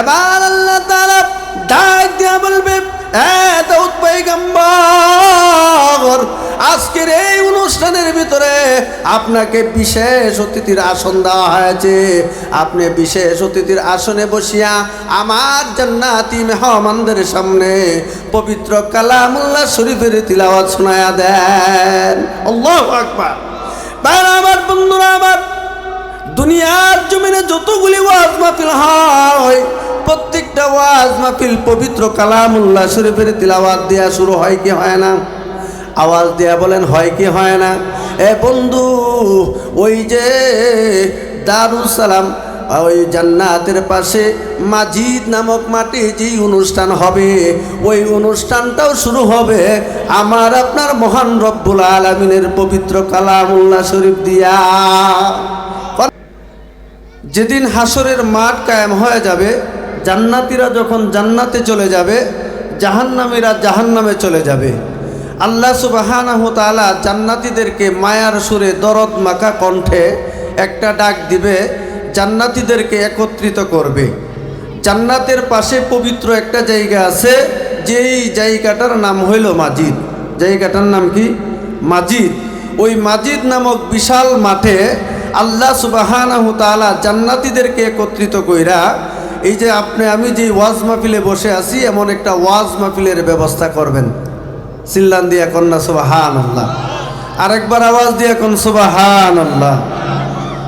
এবার আল্লাহ তাআলা ডাক দিয়া বলবে আজকের এই অনুষ্ঠানের ভিতরে আপনাকে বিশেষ অতিথির আসন দেওয়া হয়েছে। আপনি বিশেষ অতিথির আসনে বসিয়া আমার জান্নাতি মেহমানদের সামনে পবিত্র কালামুল্লাহ শরীফের তিলাওয়াত শোনায়া দেন। আল্লাহু আকবার। বাইরে আমার বন্ধুরা আমার দুনিয়ার জমিনে যতগুলি ওয়াজ মাহফিল হয় প্রত্যেকটা ওয়াজ মাহফিল পবিত্র কালামুল্লাহ শরীফের তিলাওয়াত দেয়া শুরু হয় কি হয় না? আওয়াজ দেয়া বলেন, হয় কি হয় না? এ বন্ধু, ওই যে দারুস সালাম ওই জান্নাতের পাশে মাজিদ নামক মাটি যে অনুষ্ঠান হবে, ওই অনুষ্ঠানটাও শুরু হবে আমার আপনার মহান রব্বুল আলমিনের পবিত্র কালামুল্লাহ শরীফ দিয়া। যেদিন হাসরের মাঠ কায়েম হয়ে যাবে জান্নাতিরা যখন জান্নাতে চলে যাবে, জাহান্নামীরা জাহান্নামে চলে যাবে। আল্লাহ তাআলা জান্নাতীদেরকে মায়ার সুরে দরদ মাখা কণ্ঠে একটা ডাক দিবে, জান্নাতীদেরকে একত্রিত করবে। জান্নাতের পাশে পবিত্র একটা জায়গা আছে, যেই জায়গাটার নাম হইল মাজিদ। জায়গাটার নাম কি? মাজিদ। ওই মাজিদ নামক বিশাল মাঠে আল্লাহ তাআলা জান্নাতীদেরকে একত্রিত কইরা এই যে আপনি, আমি যে ওয়াজ মাহফিলে বসে আছি, এমন একটা ওয়াজ মাহফিলের ব্যবস্থা করবেন। সিল্লান দিয়া কন্যা সুবাহান আল্লাহ আরেকবার আওয়াজ দিয়া কোন সুবাহান আল্লাহ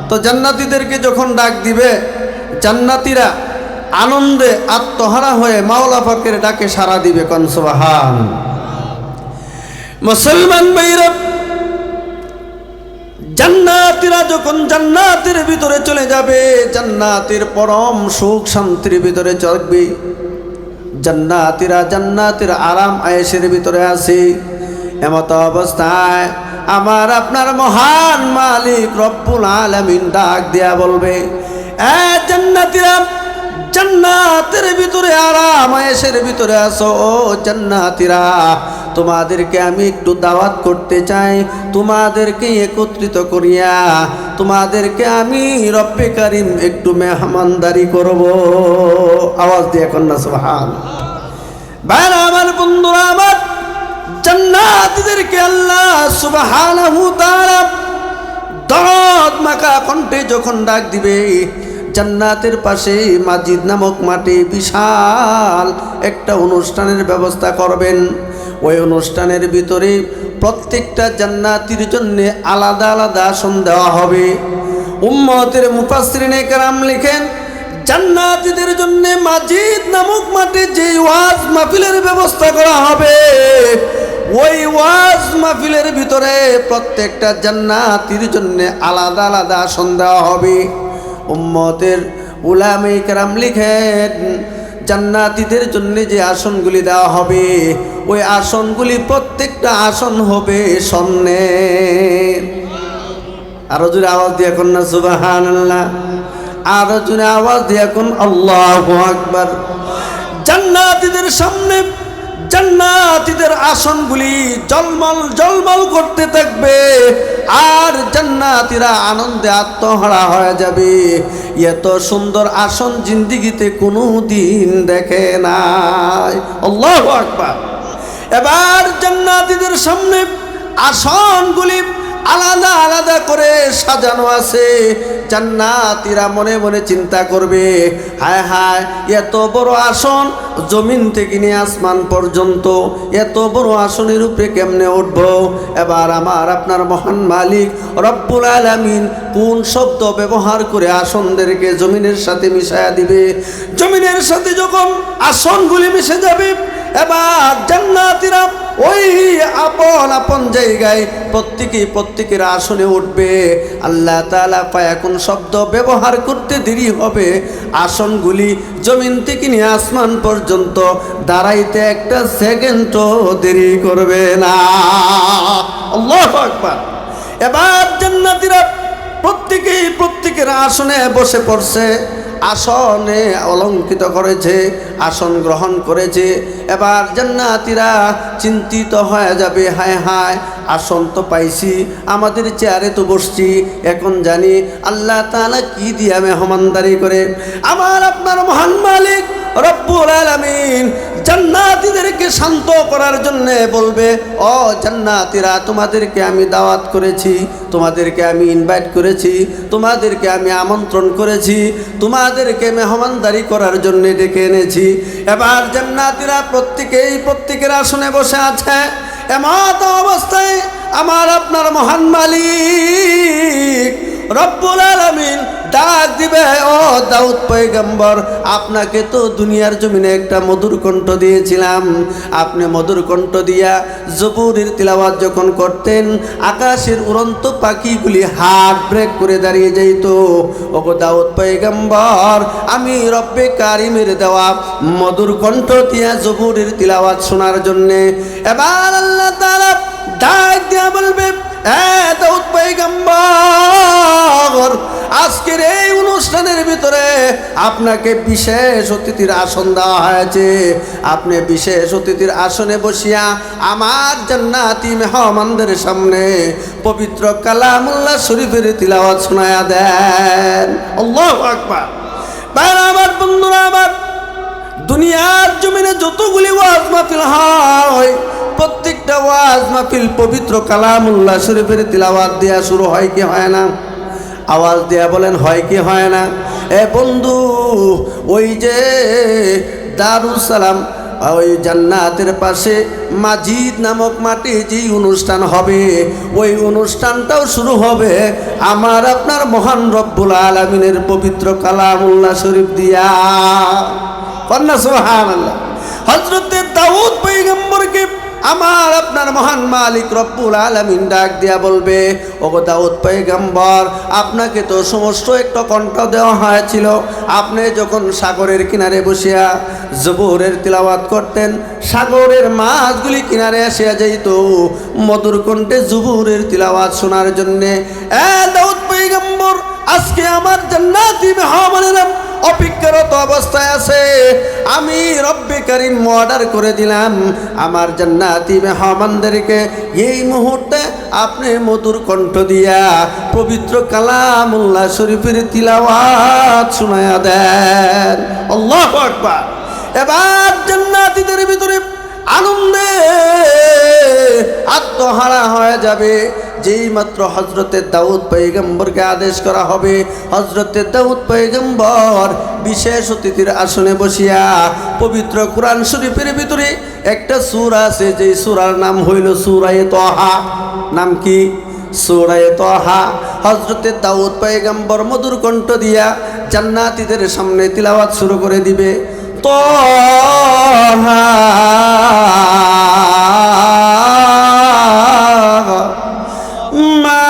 তো জান্নাতীদেরকে যখন ডাক দিবে, জান্নাতীরা আনন্দে আত্মহারা হয়ে মাওলা পাকের ডাকে সাড়া দিবে কন, সুবাহান। মুসলমান ভাইরা জান্নাতিরা যখন জান্নাতের ভিতরে চলে যাবে, জান্নাতের পরম সুখ শান্তির ভিতরে চলবে। জান্নাতিরা জান্নাতের আরাম আয়েসের ভিতরে আছে। এমত অবস্থায় আমার আপনার মহান মালিক রব্বুল আলামিন ডাক দেয়া বলবে, এ জান্নাতিরা জান্নাতের ভিতরে আরাম আয়েসের ভিতরে আসো ও জান্নাতিরা। তোমাদেরকে আমি একটু দাওয়াত করতে চাই, তোমাদেরকে একত্রিত করিয়া। তোমাদেরকে আমি রব্বে কারিম একটু মেহমানদারি করব। আওয়াজ দিয়ে কন্যা সুবহান। ভাইরা আমার, বন্ধুরা আমার, জান্নাতীদেরকে আল্লাহ সুবহানাহু তাআলা দরদ মাকা কণ্ঠে যখন ডাক দিবে জান্নাতের পাশে মাজিদ নামক মাঠে বিশাল একটা অনুষ্ঠানের ব্যবস্থা করবেন। ওই অনুষ্ঠানের ভিতরে প্রত্যেকটা জান্নাতির জন্যে আলাদা আলাদা আসন দেওয়া হবে। উম্মতের মুফাসরিনে কেরাম লিখেন, জান্নাতীদের জন্য মাজিদ নামক মাঠে যে ওয়াজ মাহফিলের ব্যবস্থা করা হবে, ওই ওয়াজ মাহফিলের ভিতরে প্রত্যেকটা জান্নাতির জন্য আলাদা আলাদা আসন দেওয়া হবে। উম্মতের উলামে কেরাম লিখেন, জান্নাতীদের জন্য যে আসনগুলি দেওয়া হবে, ওই আসনগুলি প্রত্যেকটা আসন হবে স্বর্ণের আরও জোরে আওয়াজ দিয়ে এখন না সুবাহান আল্লাহ আরও জোরে আওয়াজ দিয়ে এখন আল্লাহ আকবার। জান্নাতীদের সামনে জান্নাতীদের আসনগুলি জলমল জলমল করতে থাকবে, আর জান্নাতীরা আনন্দে আত্মহারা হয়ে যাবে। এত সুন্দর আসন জিন্দিগিতে কোনো দিন দেখে নাই। আল্লাহ আকবার। এবার জান্নাতীদের সামনে আসনগুলি সাজানো আছে। জান্নাতীরা মনে মনে চিন্তা করবে, হায় হায়, এত বড় আসন জমিন থেকে নিয়ে আসমান পর্যন্ত, এত বড় আসনের উপরে কেমনে উঠব? এবার আমার আপনার মহান মালিক রব্বুল আলামিন কোন শব্দ ব্যবহার করে আসনদেরকে জমিনের সাথে মিশায়া দিবে? জমিনের সাথে যখন আসনগুলি মিশে যাবে এবার জান্নাতীরা ওই আপন আপন জায়গায় প্রত্যেকে প্রত্যেকের আসনে উঠবে। আল্লাহ তালা এখন শব্দ ব্যবহার করতে দেরি হবে। আসনগুলি জমিন থেকে নিয়ে আসমান পর্যন্ত দাঁড়াইতে একটা সেকেন্ডও দেরি করবে না। আকবার। এবার জান্নাতীরা প্রত্যেকেই প্রত্যেকের আসনে বসে পড়ছে। আসনে অলঙ্কিত করেছে, আসন গ্রহণ করেছে। এবার জান্নাতিরা চিন্তিত হয়ে যাবে, হায় হায়, আসন তো পাইছি, আমাদের চেয়ারে তো বসছি। এখন জানি আল্লাহ তালা কি দিয়ে মেহমানদারি করে। আমার আপনার মহান মালিক রব্বুল আলামিন জান্নাতীদেরকে শান্ত করার জন্য বলবে, ও জান্নাতীরা, তোমাদেরকে আমি দাওয়াত করেছি, তোমাদেরকে আমি ইনভাইট করেছি, তোমাদেরকে আমি আমন্ত্রণ করেছি, তোমাদেরকে মেহমানদারি করার জন্য ডেকে এনেছি। এবার জান্নাতীরা প্রত্যেকেই প্রত্যেকের আসনে বসে আছে। এমত অবস্থায় আমার আপনার মহান মালিক রব্বুল আলামিন ডাক দিবে, ও দাউদ পয়গম্বর, আপনাকে তো দুনিয়ার জমিনে একটা মধুর কণ্ঠ দিয়েছিলাম। আপনি মধুর কণ্ঠ দিয়া জবুরের তিলাওয়াত যখন করতেন, আকাশের উড়ন্ত পাখিগুলি হার্ট ব্রেক করে দাঁড়িয়ে যাইত। ও দাউদ পয়গম্বর, আমি রব্বে কারিমের দেওয়া মধুর কণ্ঠ দিয়া জবুরের তিলাওয়াত শোনার জন্যে এবার আল্লাহ তারা ডাক দিয়া বলবে আজকের এই অনুষ্ঠানের ভিতরে আপনাকে বিশেষ অতিথির আসন দেওয়া হয়েছে। আপনি বিশেষ অতিথির আসনে বসিয়া আমার জান্নাতি মেহমানদের সামনে পবিত্র কালামুল্লাহ শরীফের তিলাওয়াত শোনায়া দেন। আল্লাহু আকবার। আমার বন্ধুরা আমার দুনিয়ার জমিনে যতগুলি ওয়াজ মাহফিল হয়, প্রত্যেকটা ওয়াজ মাহফিল পবিত্র কালামুল্লাহ শরীফের তিলাওয়াত দেওয়া শুরু হয় কি হয় না? আওয়াজ দেয়া বলেন, হয় কি হয় না? এ বন্ধু, ওই যে দারুস সালাম, ওই জান্নাতের পাশে মাজিদ নামক মাটি যেই অনুষ্ঠান হবে, ওই অনুষ্ঠানটাও শুরু হবে আমার আপনার মহান রব্বুল আলমিনের পবিত্র কালামুল্লাহ শরীফ দিয়া। হজরতের দাউদ পৈগম্বরকে আমার আপনার মহান মালিক রব্বুল আলমিন ডাক দিয়া বলবে, ওগো দাউদ পৈগম্বর আপনাকে তো সমস্ত একটা কণ্ঠ দেওয়া হয়েছিল। আপনি যখন সাগরের কিনারে বসিয়া জবুরের তিলাওয়াত করতেন, সাগরের মাছগুলি কিনারে আসিয়া যাইত। মধুর কণ্ঠে জুবুরের তিলাওয়াত শোনার জন্যে, এ দাউদ পৈগম্বর আজকে আমার জান্নাতি মেহমানেরা অপেক্ষারত অবস্থায় আছে। আমি রব্বে করিম অর্ডার করে দিলাম আমার জান্নাতি মেহমানদেরকে। এই মুহূর্তে আপনি মধুর কণ্ঠ দিয়া পবিত্র কালামুল্লাহ শরীফের তিলাওয়াত শোনায়া দেন। আল্লাহ আকবার। এবার জান্নাতিদের ভিতরে আনন্দে আত্মহারা হয়ে যাবে। যেই মাত্র হজরতের দাউদ পৈগম্বরকে আদেশ করা হবে হজরতের দাউদ পৈগম্বর বিশেষ অতিথির আসনে বসিয়া পবিত্র কোরআন শরীফের ভিতরে একটা সুর আছে, যেই সুরার নাম হইল সুরায়ে তহা। নাম কি? সুরায়ে তহা। হজরতের দাউদ পৈগম্বর মধুর কণ্ঠ দিয়া জান্নাতীদের সামনে তিলাওয়াত শুরু করে দিবে। طه. ما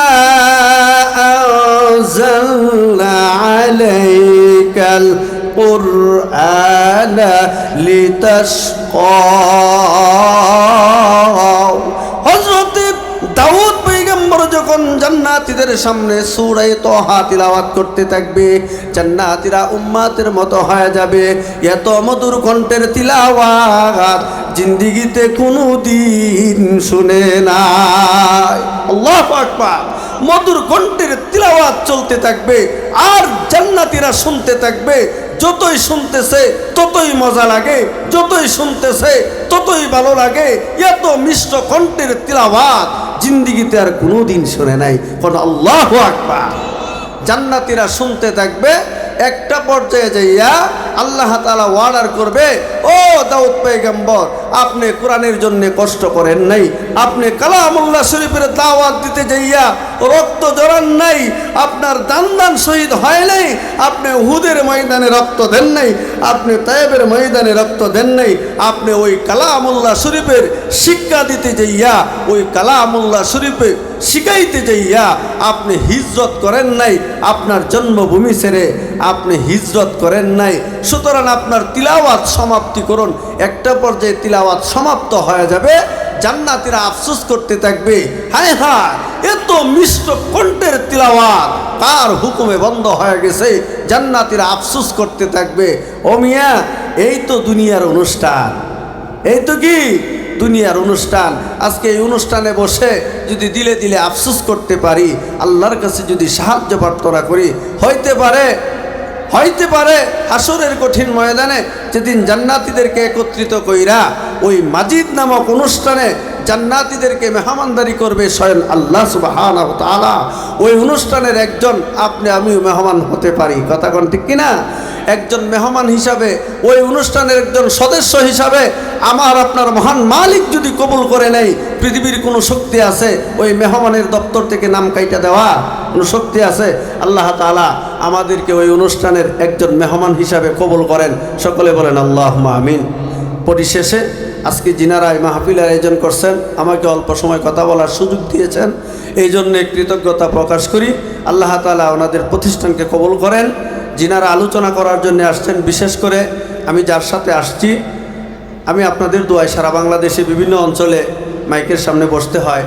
أنزلنا عليك القرآن لتشقى. জান্নাতীদের সামনে সুরাই তহা তিলাওয়াত করতে থাকবে। জান্নাতীরা উম্মাতের মতো হয়ে যাবে। এত মধুর কণ্ঠের তিলাওয়াত জিন্দিগিতে কোনো দিন শুনে নাই। আল্লাহ আকবার। মধুর কণ্ঠের তিলাওয়াত চলতে থাকবে। আর জান্নাতীরা শুনতে থাকবে। যতই শুনতেছে, ততই মজা লাগে। যতই শুনতেছে, ততই ভালো লাগে। এত মিষ্ট কণ্ঠের তিলাওয়াত জিন্দিগিতে আর কোনো দিন শোনে নাই। কোন আল্লাহ আকবার। জান্নাতিরা শুনতে থাকবে, একটা পর্যায়ে যাইয়া আল্লাহ তালা ওয়ার্ডার করবে। ও দাউদ পেগম্বর আপনি কোরআনের জন্য কষ্ট করেন নাই। আপনি কালামুল্লাহ শরীফের দাওয়াত দিতে যাইয়া রক্ত জড়ান নাই। আপনার দান দান শহীদ হয় নাই। আপনি হুদের ময়দানে রক্ত দেন নাই। আপনি তায়েবের ময়দানে রক্ত দেন নাই। আপনি ওই কালামুল্লাহ শরীফের শিক্ষা দিতে যাইয়া, ওই কালামুল্লাহ শরীফে শিখাইতে যাইয়া আপনি হিজরত করেন নাই। আপনার জন্মভূমি ছেড়ে আপনি হিজরত করেন নাই। সুতরাং আপনার তিলাওয়াত সমাপ্তি করুন একটা পর্যায়ে তিলাওয়াত সমাপ্ত হয়ে যাবে। জান্নাতিরা আফসোস করতে থাকবে, হায় হায়, এত মিষ্ট কণ্ঠের তিলাওয়াত কার হুকুমে বন্ধ হয়ে গেছে? জান্নাতিরা আফসোস করতে থাকবে, ও মিয়া, এই তো দুনিয়ার অনুষ্ঠান। এই তো কি? দুনিয়ার অনুষ্ঠান। আজকে এই অনুষ্ঠানে বসে যদি দিলে দিলে আফসোস করতে পারি, আল্লাহর কাছে যদি সাহায্য প্রার্থনা করি, হইতে পারে হইতে পারে হাসরের কঠিন ময়দানে, যেদিন জান্নাতিদেরকে একত্রিত কইরা ওই মাজিদ নামক অনুষ্ঠানে জান্নাতিদেরকে মেহমানদারি করবে স্বয়ং আল্লাহ সুবাহ ওই অনুষ্ঠানের একজন, আপনি আমিও মেহমান হতে পারি। কথা কোন ঠিক কিনা? একজন মেহমান হিসাবে, ওই অনুষ্ঠানের একজন সদস্য হিসাবে আমার আপনার মহান মালিক যদি কবুল করে নেই পৃথিবীর কোনো শক্তি আছে ওই মেহমানের দপ্তর থেকে নাম কাইটা দেওয়া? কোনো শক্তি আছে? আল্লাহ তাআলা আমাদেরকে ওই অনুষ্ঠানের একজন মেহমান হিসাবে কবুল করেন। সকলে বলেন আল্লাহ আমিন। পরিশেষে আজকে যিনারা এই মাহফিল আয়োজন করছেন, আমাকে অল্প সময় কথা বলার সুযোগ দিয়েছেন। এই জন্যে কৃতজ্ঞতা প্রকাশ করি। আল্লাহ তালা ওনাদের প্রতিষ্ঠানকে কবুল করেন। যিনারা আলোচনা করার জন্য আসছেন, বিশেষ করে আমি যার সাথে আসছি, আমি আপনাদের দোয়ায় সারা বাংলাদেশে বিভিন্ন অঞ্চলে মাইকের সামনে বসতে হয়।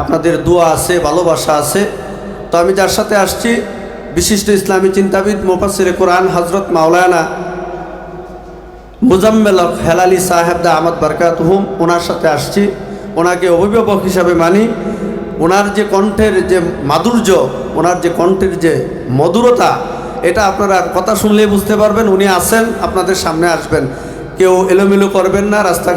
আপনাদের দোয়া আছে, ভালোবাসা আছে। তো আমি যার সাথে আসছি, বিশিষ্ট ইসলামী চিন্তাবিদ মোফাসির কোরআন হজরত মাওলানা মুজাম্মেল হেলালি সাহেব দা আহমদ বারকাত হুম ওনার সাথে আসছি। ওনাকে অভিভাবক হিসাবে মানি। ওনার যে কণ্ঠের যে মাধুর্য, ওনার যে কণ্ঠের যে মধুরতা এটা আপনারা কথা শুনলেই বুঝতে পারবেন, উনি আসেন, আপনাদের সামনে আসবেন। কেউ এলোমেলো করবেন না রাস্তা